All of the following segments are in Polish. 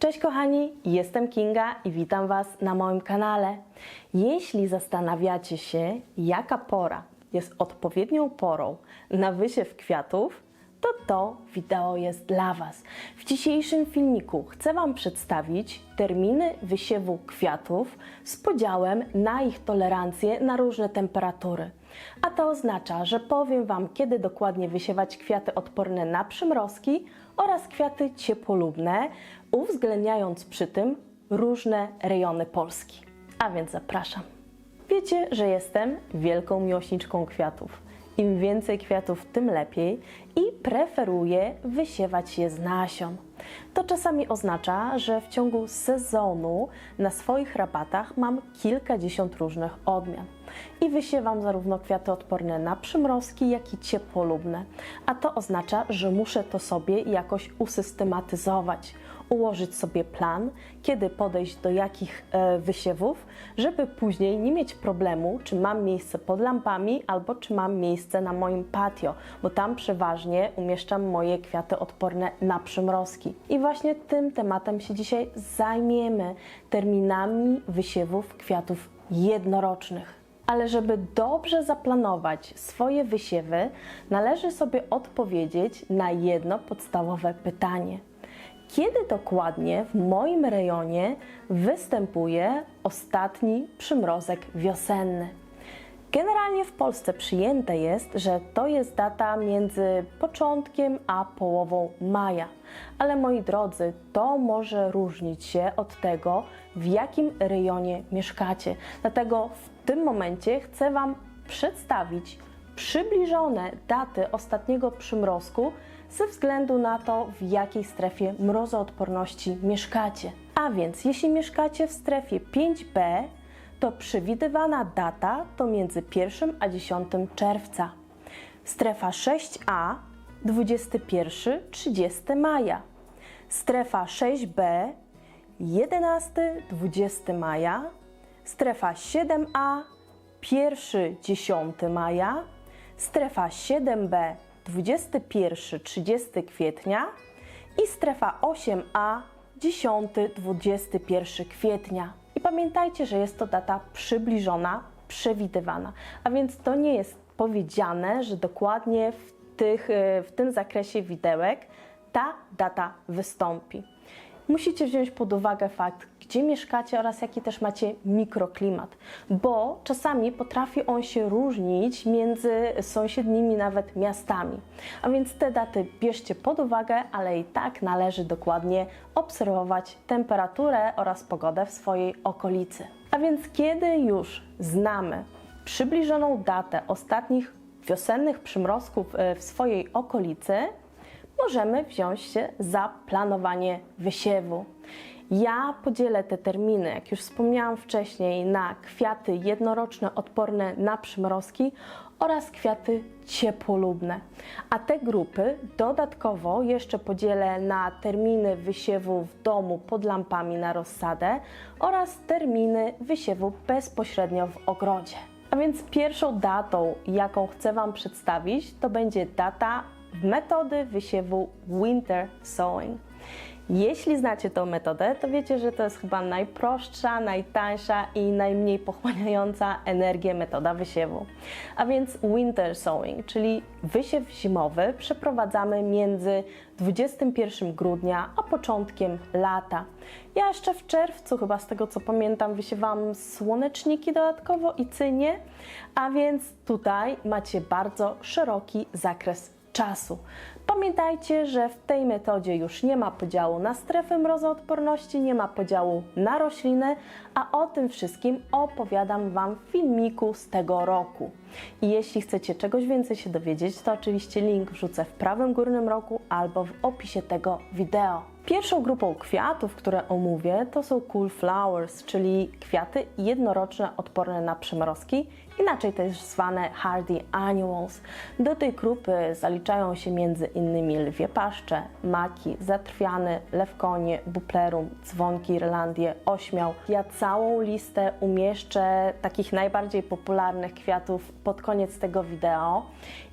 Cześć kochani, jestem Kinga i witam Was na moim kanale. Jeśli zastanawiacie się, jaka pora jest odpowiednią porą na wysiew kwiatów, to to wideo jest dla Was. W dzisiejszym filmiku chcę Wam przedstawić terminy wysiewu kwiatów z podziałem na ich tolerancję na różne temperatury. A to oznacza, że powiem Wam, kiedy dokładnie wysiewać kwiaty odporne na przymrozki oraz kwiaty ciepłolubne, uwzględniając przy tym różne rejony Polski. A więc zapraszam. Wiecie, że jestem wielką miłośniczką kwiatów. Im więcej kwiatów, tym lepiej i preferuję wysiewać je z nasion. To czasami oznacza, że w ciągu sezonu na swoich rabatach mam kilkadziesiąt różnych odmian. I wysiewam zarówno kwiaty odporne na przymrozki, jak i ciepłolubne. A to oznacza, że muszę to sobie jakoś usystematyzować ułożyć sobie plan, kiedy podejść do jakich e, wysiewów, żeby później nie mieć problemu, czy mam miejsce pod lampami, albo czy mam miejsce na moim patio, bo tam przeważnie umieszczam moje kwiaty odporne na przymrozki. I właśnie tym tematem się dzisiaj zajmiemy terminami wysiewów kwiatów jednorocznych. Ale żeby dobrze zaplanować swoje wysiewy, należy sobie odpowiedzieć na jedno podstawowe pytanie – kiedy dokładnie w moim rejonie występuje ostatni przymrozek wiosenny. Generalnie w Polsce przyjęte jest, że to jest data między początkiem a połową maja. Ale moi drodzy, to może różnić się od tego, w jakim rejonie mieszkacie. Dlatego w tym momencie chcę Wam przedstawić przybliżone daty ostatniego przymrozku ze względu na to, w jakiej strefie mrozoodporności mieszkacie. A więc, jeśli mieszkacie w strefie 5B, to przewidywana data to między 1 a 10 czerwca. Strefa 6A 21-30 maja. Strefa 6B 11-20 maja. Strefa 7A 1-10 maja. Strefa 7B 21-30 kwietnia i strefa 8A 10-21 kwietnia. I pamiętajcie, że jest to data przybliżona, przewidywana, a więc to nie jest powiedziane, że dokładnie w, tych, e, w tym zakresie widełek ta data wystąpi. Musicie wziąć pod uwagę fakt, gdzie mieszkacie oraz jaki też macie mikroklimat, bo czasami potrafi on się różnić między sąsiednimi nawet miastami. A więc te daty bierzcie pod uwagę, ale i tak należy dokładnie obserwować temperaturę oraz pogodę w swojej okolicy. A więc kiedy już znamy przybliżoną datę ostatnich wiosennych przymrozków e, w swojej okolicy, możemy wziąć się za planowanie wysiewu. Ja podzielę te terminy, jak już wspomniałam wcześniej, na kwiaty jednoroczne odporne na przymrozki oraz kwiaty ciepłolubne. A te grupy dodatkowo jeszcze podzielę na terminy wysiewu w domu pod lampami na rozsadę oraz terminy wysiewu bezpośrednio w ogrodzie. A więc pierwszą datą, jaką chcę Wam przedstawić, to będzie data metody wysiewu winter sowing. Jeśli znacie tą metodę, to wiecie, że to jest chyba najprostsza, najtańsza i najmniej pochłaniająca energię metoda wysiewu. A więc winter sowing, czyli wysiew zimowy, przeprowadzamy między 21 grudnia a początkiem lata. Ja jeszcze w czerwcu, chyba z tego co pamiętam, wysiewam słoneczniki dodatkowo i cynie, a więc tutaj macie bardzo szeroki zakres czasu. Pamiętajcie, że w tej metodzie już nie ma podziału na strefy mrozoodporności, nie ma podziału na rośliny, a o tym wszystkim opowiadam Wam w filmiku z tego roku. I jeśli chcecie czegoś więcej się dowiedzieć, to oczywiście link wrzucę w prawym górnym rogu albo w opisie tego wideo. Pierwszą grupą kwiatów, które omówię, to są cool flowers, czyli kwiaty jednoroczne odporne na przymrozki, inaczej też zwane hardy annuals. Do tej grupy zaliczają się innymi lwie paszcze, maki, zatrwiany, lewkonie, buplerum, dzwonki, irlandie, ośmiał. Ja całą listę umieszczę takich najbardziej popularnych kwiatów pod koniec tego wideo.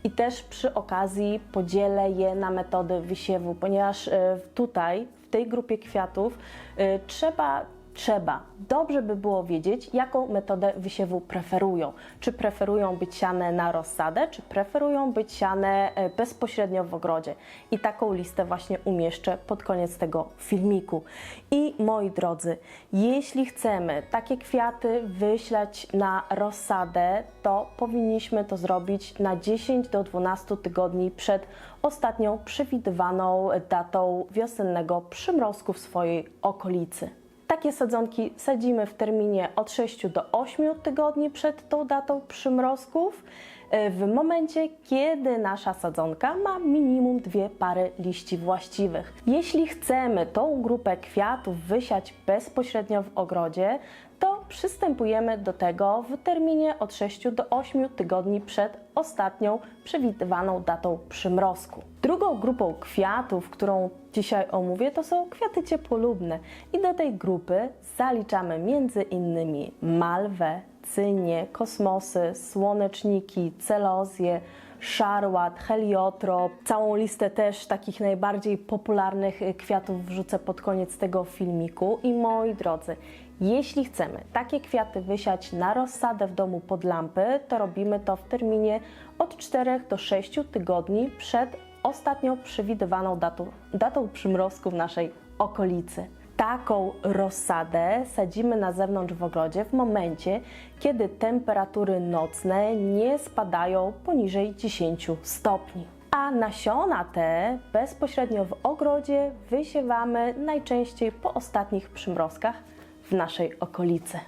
I też przy okazji podzielę je na metody wysiewu, ponieważ e, tutaj w tej grupie kwiatów y, trzeba trzeba, dobrze by było wiedzieć, jaką metodę wysiewu preferują. Czy preferują być siane na rozsadę, czy preferują być siane e, bezpośrednio w ogrodzie. I taką listę właśnie umieszczę pod koniec tego filmiku. I moi drodzy, jeśli chcemy takie kwiaty wyślać na rozsadę, to powinniśmy to zrobić na 10 do 12 tygodni przed ostatnią przewidywaną datą wiosennego przymrozku w swojej okolicy. Takie sadzonki sadzimy w terminie od 6 do 8 tygodni przed tą datą przymrozków, w momencie, kiedy nasza sadzonka ma minimum dwie pary liści właściwych. Jeśli chcemy tą grupę kwiatów wysiać bezpośrednio w ogrodzie, to przystępujemy do tego w terminie od 6 do 8 tygodni przed ostatnią przewidywaną datą przymrozku. Drugą grupą kwiatów, którą dzisiaj omówię, to są kwiaty ciepłolubne i do tej grupy zaliczamy między innymi malwę, cynie, kosmosy, słoneczniki, celozje, szarłat, heliotrop. Całą listę też takich najbardziej popularnych y, kwiatów wrzucę pod koniec tego filmiku. I moi drodzy, jeśli chcemy takie kwiaty wysiać na rozsadę w domu pod lampy, to robimy to w terminie od 4 do 6 tygodni przed ostatnią przewidywaną datą, datą przymrozku w naszej okolicy. Taką rozsadę sadzimy na zewnątrz w ogrodzie w momencie, kiedy temperatury nocne nie spadają poniżej 10 stopni. A nasiona te bezpośrednio w ogrodzie wysiewamy najczęściej po ostatnich przymrozkach w naszej okolicy.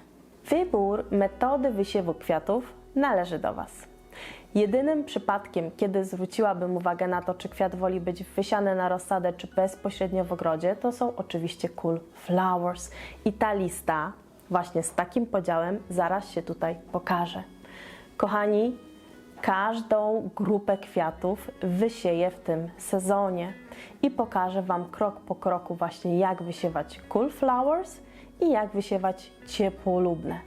Wybór metody wysiewu kwiatów należy do Was. Jedynym przypadkiem, kiedy zwróciłabym uwagę na to, czy kwiat woli być wysiany na rozsadę, czy bezpośrednio w ogrodzie, to są oczywiście cool flowers. I ta lista właśnie z takim podziałem zaraz się tutaj pokaże. Kochani, każdą grupę kwiatów wysieję w tym sezonie i pokażę Wam krok po kroku właśnie jak wysiewać cool flowers i jak wysiewać ciepłolubne.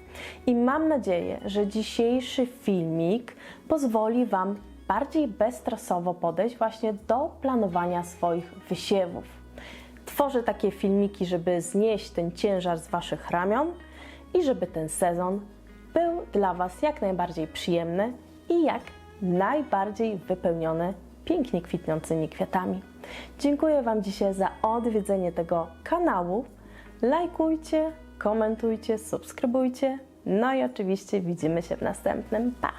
I mam nadzieję, że dzisiejszy filmik pozwoli Wam bardziej bezstresowo podejść właśnie do planowania swoich wysiewów. Tworzę takie filmiki, żeby znieść ten ciężar z Waszych ramion i żeby ten sezon był dla Was jak najbardziej przyjemny i jak najbardziej wypełniony pięknie kwitnącymi kwiatami. Dziękuję Wam dzisiaj za odwiedzenie tego kanału. Lajkujcie, komentujcie, subskrybujcie. No i oczywiście widzimy się w następnym. Pa!